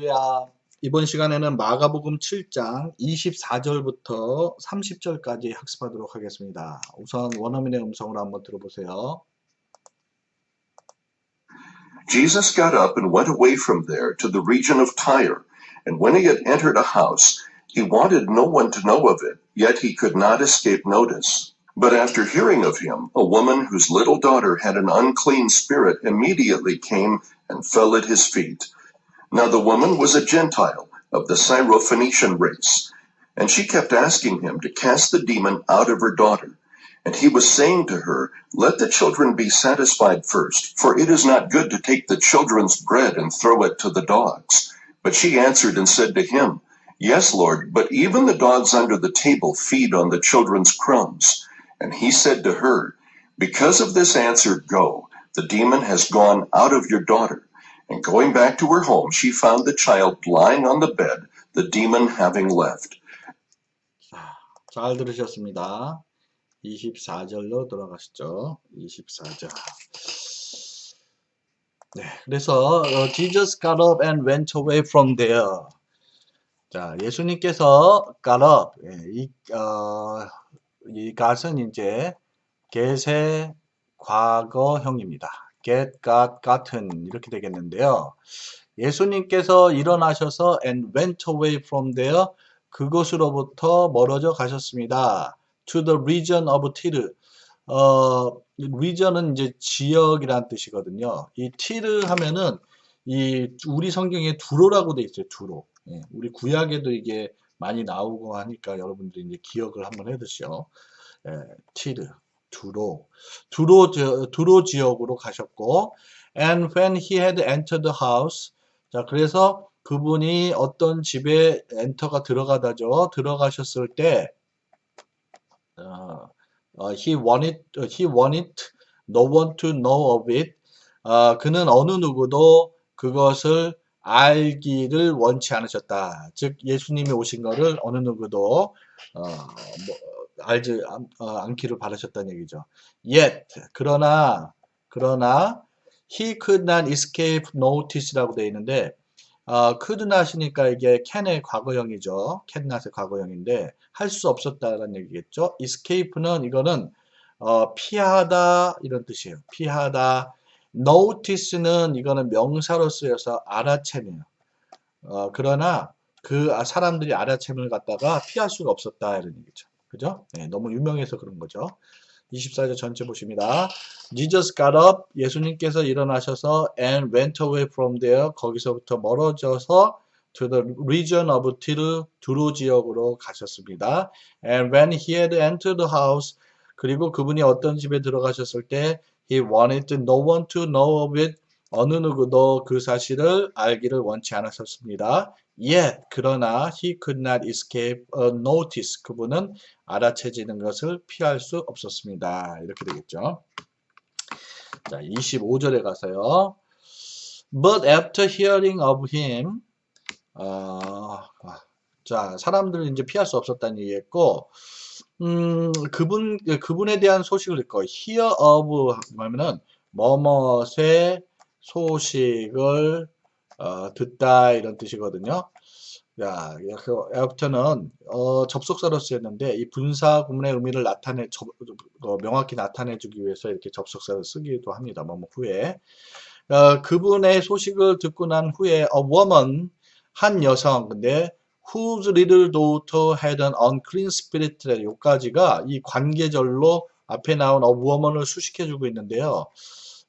할렐루야. 이번 시간에는 마가복음 7장 24절부터 30절까지 학습하도록 하겠습니다. 우선 원어민의 음성으로 한번 들어보세요. Jesus got up and went away from there to the region of Tyre. And when he had entered a house, he wanted no one to know of it, yet he could not escape notice. But after hearing of him, a woman whose little daughter had an unclean spirit immediately came and fell at his feet. Now the woman was a Gentile of the Syrophoenician race, and she kept asking him to cast the demon out of her daughter. And he was saying to her, Let the children be satisfied first, for it is not good to take the children's bread and throw it to the dogs. But she answered and said to him, Yes, Lord, but even the dogs under the table feed on the children's crumbs. And he said to her, Because of this answer, go. The demon has gone out of your daughter. And going back to her home, she found the child lying on the bed, the demon having left. 잘 들으셨습니다. 24절로 돌아가시죠. 24절. 네, 그래서 어, Jesus got up and went away from there. 자, 예수님께서 got up. 예, 이, 어, 이 got은 이제 get의 과거형입니다. Get, got, gotten 이렇게 되겠는데요. 예수님께서 일어나셔서 and went away from there 그곳으로부터 멀어져 가셨습니다. to the region of Tyre. 어, region은 이제 지역이란 뜻이거든요. 이 Tyre 하면은 이 우리 성경에 두로라고 돼 있어요. 두로. 예, 우리 구약에도 이게 많이 나오고 하니까 여러분들이 이제 기억을 한번 해두시오. 예, 티르, 두로, 두로, 지- 두로 지역으로 가셨고, and when he had entered the house, 자, 그래서 그분이 어떤 집에 엔터가 들어가다죠. 들어가셨을 때, 어, 어, he wanted, he wanted no one to know of it. 어, 그는 어느 누구도 그것을 알기를 원치 않으셨다. 즉 예수님이 오신 것을 어느 누구도 어, 뭐, 알지 않, 어, 않기를 바라셨다는 얘기죠. Yet 그러나 그러나 he could not escape notice라고 되어 있는데 어, could not이니까 이게 can의 과거형이죠. can not의 과거형인데 할 수 없었다라는 얘기겠죠. escape는 이거는 어, 피하다 이런 뜻이에요. 피하다. notice는 이거는 명사로 쓰여서 알아채네요. 어, 그러나 그 아, 사람들이 알아챔을 갖다가 피할 수가 없었다 이런 얘기죠. 그죠? 네, 너무 유명해서 그런 거죠. 24절 전체 보십니다. Jesus got up. 예수님께서 일어나셔서 and went away from there. 거기서부터 멀어져서 to the region of Tyre, 두로 지역으로 가셨습니다. And when he had entered the house, 그리고 그분이 어떤 집에 들어가셨을 때 he wanted no one to know of it. 어느 누구도 그 사실을 알기를 원치 않았었습니다. Yet, 그러나 he could not escape a notice. 그분은 알아채지는 것을 피할 수 없었습니다. 이렇게 되겠죠. 자, 25절에 가서요. But after hearing of him, 어, 자, 사람들은 이제 피할 수 없었다는 얘기했고, 음, 그분, 그분에 대한 소식을 듣고, hear of, 하면은, 뭐뭇의 소식을, 어, 듣다, 이런 뜻이거든요. 야, 그 after는, 어, 접속사로 쓰였는데, 이 분사 구문의 의미를 나타내, 접, 어, 명확히 나타내주기 위해서 이렇게 접속사를 쓰기도 합니다. 뭐뭐 후에. 어, 그분의 소식을 듣고 난 후에, a woman, 한 여성, 근데, whose little daughter had an unclean spirit. 요까지가 이 관계절로 앞에 나온 a woman을 수식해주고 있는데요.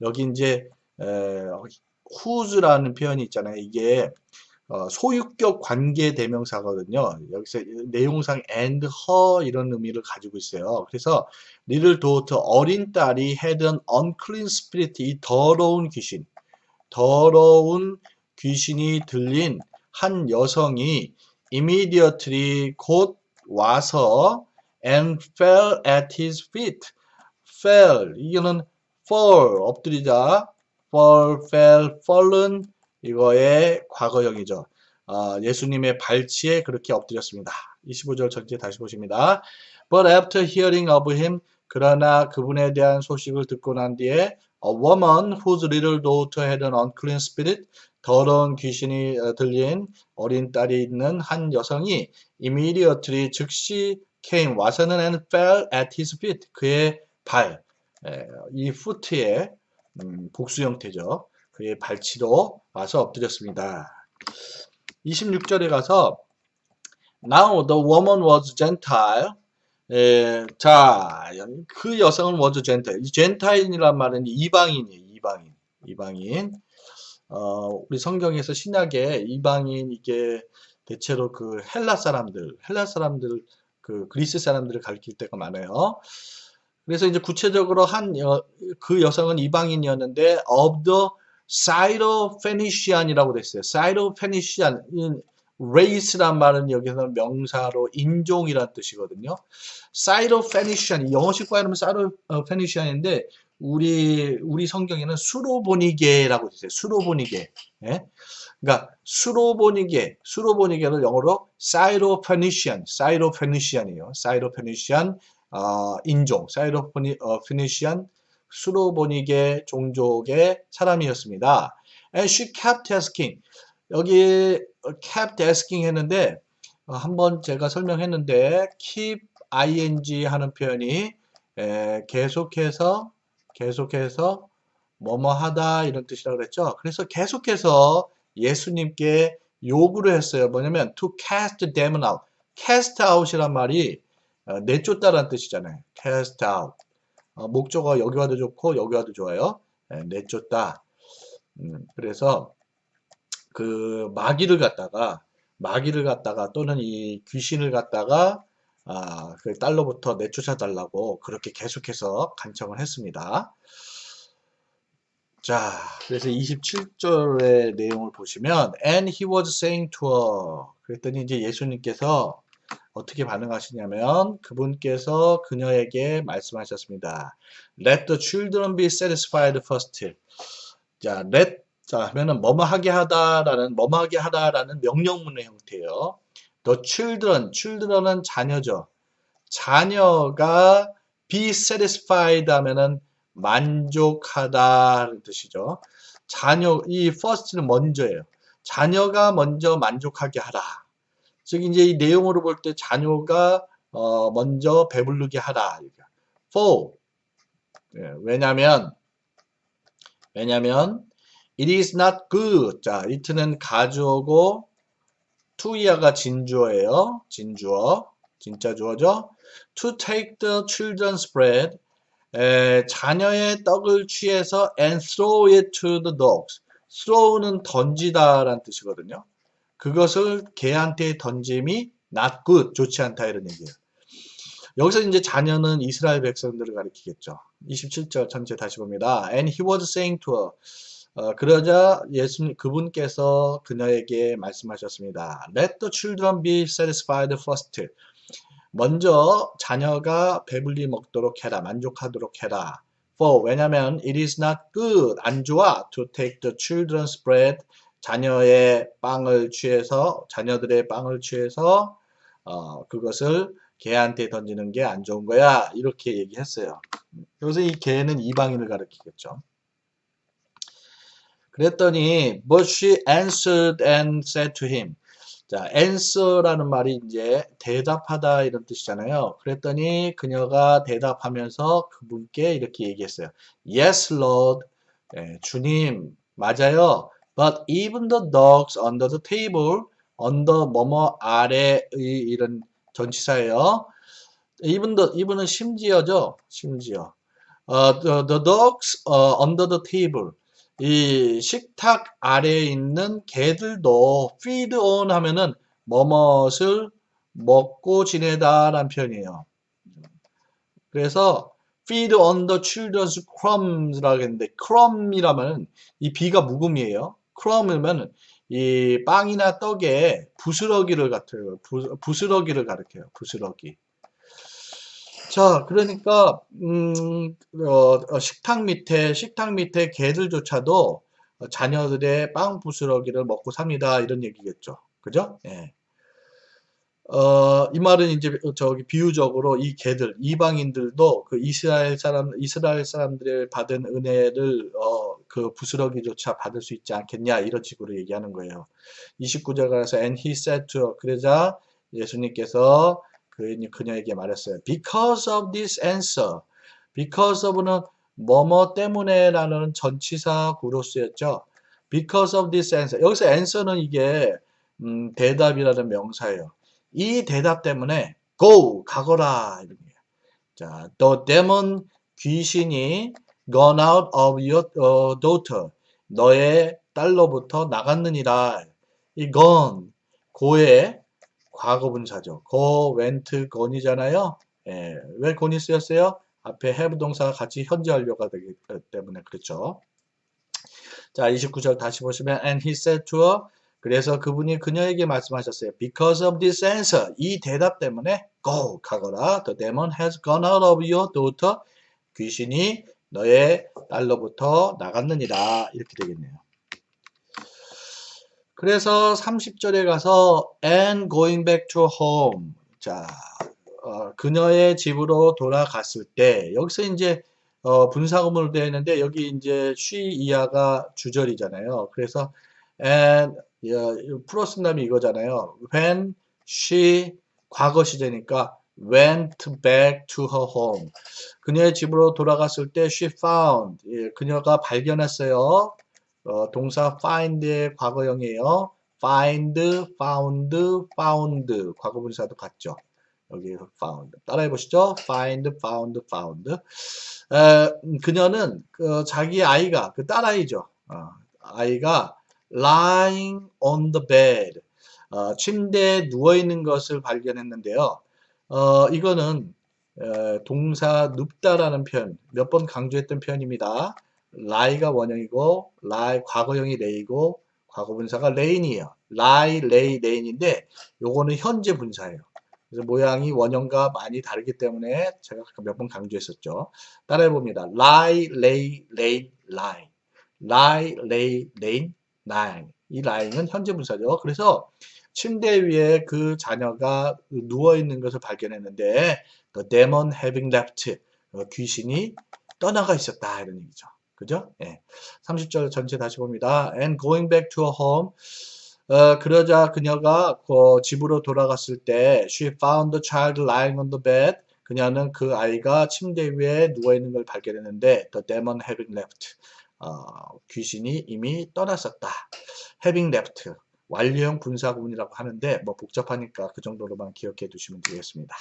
여기 이제 에, whose라는 표현이 있잖아요. 이게 어, 소유격 관계 대명사거든요. 여기서 내용상 and her 이런 의미를 가지고 있어요. 그래서 little daughter 어린 딸이 had an unclean spirit 이 더러운 귀신, 더러운 귀신이 들린 한 여성이 immediately 곧 와서 and fell at his feet. fell 이거는 fall 엎드리다 fall fell fallen 이거의 과거형이죠. 아, 예수님의 발치에 그렇게 엎드렸습니다. 25절 전체 다시 보십니다. But after hearing of him 그러나 그분에 대한 소식을 듣고 난 뒤에 A woman whose little daughter had an unclean spirit 더러운 귀신이 어, 들린 어린 딸이 있는 한 여성이 immediately 즉시 came 와서는 and fell at his feet 그의 발, 에, 이 foot의 음, 복수 형태죠. 그의 발치로 와서 엎드렸습니다. 26절에 가서 Now the woman was Gentile. 에, 자, 그 여성은 was Gentile. 이 Gentile이란 말은 이방인이에요. 이방인. 이방인. 어, 우리 성경에서 신약에 이방인 이게 대체로 그 헬라 사람들, 헬라 사람들, 그 그리스 사람들을 가리킬 때가 많아요. 그래서 이제 구체적으로 한 그 여성은 이방인이었는데 of the Syrophoenician이라고 됐어요. Syrophoenician race란 말은 여기서 명사로 인종이란 뜻이거든요. Syrophoenician 영어식 과이하면 Syrophoenician인데 우리 우리 성경에는 수로보니게라고 있어요. 수로보니게. 예? 그러니까 수로보니게, 수로보니게를 영어로 Syrophoenician, Syrophoenician이에요. Syrophoenician 어, 인종, 사이로포니시안 수로보니게 종족의 사람이었습니다. And she kept asking. 여기 kept asking 했는데 어, 한번 제가 설명했는데 keep ing 하는 표현이 에, 계속해서 계속해서 뭐뭐 하다 이런 뜻이라고 그랬죠. 그래서 계속해서 예수님께 요구를 했어요. 뭐냐면 to cast them out. cast out이란 말이 어, 내쫓다라는 뜻이잖아요. cast out. 어, 목적어 여기 와도 좋고 여기 와도 좋아요. 네, 내쫓다. 음, 그래서 그 마귀를 갖다가 마귀를 갖다가 또는 이 귀신을 갖다가 아, 그 딸로부터 내쫓아 달라고 그렇게 계속해서 간청을 했습니다. 자, 그래서 27절의 내용을 보시면 and he was saying to her 그랬더니 이제 예수님께서 어떻게 반응하시냐면 그분께서 그녀에게 말씀하셨습니다. Let the children be satisfied first. 자, let 자 하면은 뭐뭐 하게 하다라는 뭐뭐 하게 하다라는 명령문의 형태예요. The children, children은 자녀죠. 자녀가 be satisfied 하면은 만족하다는 뜻이죠. 자녀 이 first는 먼저예요. 자녀가 먼저 만족하게 하라. 즉 이제 이 내용으로 볼 때 자녀가 어 먼저 배부르게 하라. for 예, 왜냐면 왜냐면 it is not good. 자, it는 가주어고 to야가 진주어예요. 진주어. 진짜 주어죠. to take the children's bread 에, 자녀의 떡을 취해서 and throw it to the dogs. throw는 던지다라는 뜻이거든요. 그것을 개한테 던짐이 not good, 좋지 않다 이런 얘기예요. 여기서 이제 자녀는 이스라엘 백성들을 가리키겠죠. 27절 전체 다시 봅니다. And he was saying to her. 어, 그러자 예수님 그분께서 그녀에게 말씀하셨습니다. Let the children be satisfied first. 먼저 자녀가 배불리 먹도록 해라. 만족하도록 해라. For 왜냐면 it is not good 안 좋아 to take the children's bread 자녀의 빵을 취해서 자녀들의 빵을 취해서 어, 그것을 개한테 던지는 게 안 좋은 거야 이렇게 얘기했어요. 여기서 이 개는 이방인을 가리키겠죠. 그랬더니 but she answered and said to him 자, answer라는 말이 이제 대답하다 이런 뜻이잖아요. 그랬더니 그녀가 대답하면서 그분께 이렇게 얘기했어요. Yes, Lord. 예, 주님, 맞아요. But even the dogs under the table, under 뭐뭐 아래의 이런 전치사예요. even the, even은 심지어죠. 심지어. Uh, the, the dogs uh, under the table. 이 식탁 아래에 있는 개들도 feed on 하면은 뭐뭇을 먹고 지내다 라는 표현이에요. 그래서 feed on the children's crumbs라고 했는데 crumb이라면 이 비가 묵음이에요. Crumb이면 이 빵이나 떡에 부스러기를 같아요. 부, 스러기를 가리켜요. 부스러기. 자, 그러니까 음, 어, 식탁 밑에 식탁 밑에 개들조차도 자녀들의 빵 부스러기를 먹고 삽니다. 이런 얘기겠죠. 그죠? 예. 어, 이 말은 이제 저기 비유적으로 이 개들 이방인들도 그 이스라엘 사람 이스라엘 사람들의 받은 은혜를 어, 그그 부스러기조차 받을 수 있지 않겠냐 이런 식으로 얘기하는 거예요. 29절 가서 and he said to her 그러자 예수님께서 그 그녀에게 말했어요. Because of this answer. Because of는 뭐뭐 때문에라는 전치사 구로 쓰였죠. Because of this answer. 여기서 answer는 이게 음, 대답이라는 명사예요. 이 대답 때문에 go 가거라 이런 거예요. 자, the demon 귀신이 gone out of your uh, daughter 너의 딸로부터 나갔느니라. 이 gone 고의 과거 분사죠. go went gone이잖아요. 예, 왜 gone이 쓰였어요? 앞에 have 동사가 같이 현재 완료가 되기 때문에 그렇죠. 자, 29절 다시 보시면 and he said to her 그래서 그분이 그녀에게 말씀하셨어요. Because of this answer, 이 대답 때문에 go 가거라. The demon has gone out of your daughter. 귀신이 너의 딸로부터 나갔느니라. 이렇게 되겠네요. 그래서 30절에 가서 and going back to home. 자, 어, 그녀의 집으로 돌아갔을 때 여기서 이제 어, 분사구문으로 되어 있는데 여기 이제 she 이하가 주절이잖아요. 그래서 and 플러스 남이 이거잖아요. When she 과거 시제니까 went back to her home. 그녀의 집으로 돌아갔을 때 she found. 예, 그녀가 발견했어요. 어, 동사 find의 과거형이에요. find, found, found. 과거 분사도 같죠. 여기 found. 따라해 보시죠. find, found, found. 에, 그녀는 그 자기 아이가 그 딸아이죠. 어, 아이가 lying on the bed. 어, 침대에 누워 있는 것을 발견했는데요. 어, 이거는 에, 동사 눕다라는 표현 몇 번 강조했던 표현입니다. lie가 원형이고 lie 과거형이 lay이고 과거 분사가 lane이에요. lie, lay, lane인데 요거는 현재 분사예요. 그래서 모양이 원형과 많이 다르기 때문에 제가 몇 번 강조했었죠. 따라해 봅니다. lie, lay, lay, lie. lie, lay, lane, lying. 이 lying은 현재 분사죠. 그래서 침대 위에 그 자녀가 누워 있는 것을 발견했는데 the demon having left 어, 귀신이 떠나가 있었다 이런 얘기죠. 그죠? 예. 30절 전체 다시 봅니다. and going back to her home 어, 그러자 그녀가 그 집으로 돌아갔을 때 she found the child lying on the bed 그녀는 그 아이가 침대 위에 누워 있는 걸 발견했는데 the demon having left 어, 귀신이 이미 떠났었다. having left 완료형 분사구문이라고 하는데 뭐 복잡하니까 그 정도로만 기억해 두시면 되겠습니다.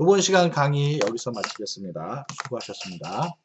이번 시간 강의 여기서 마치겠습니다. 수고하셨습니다.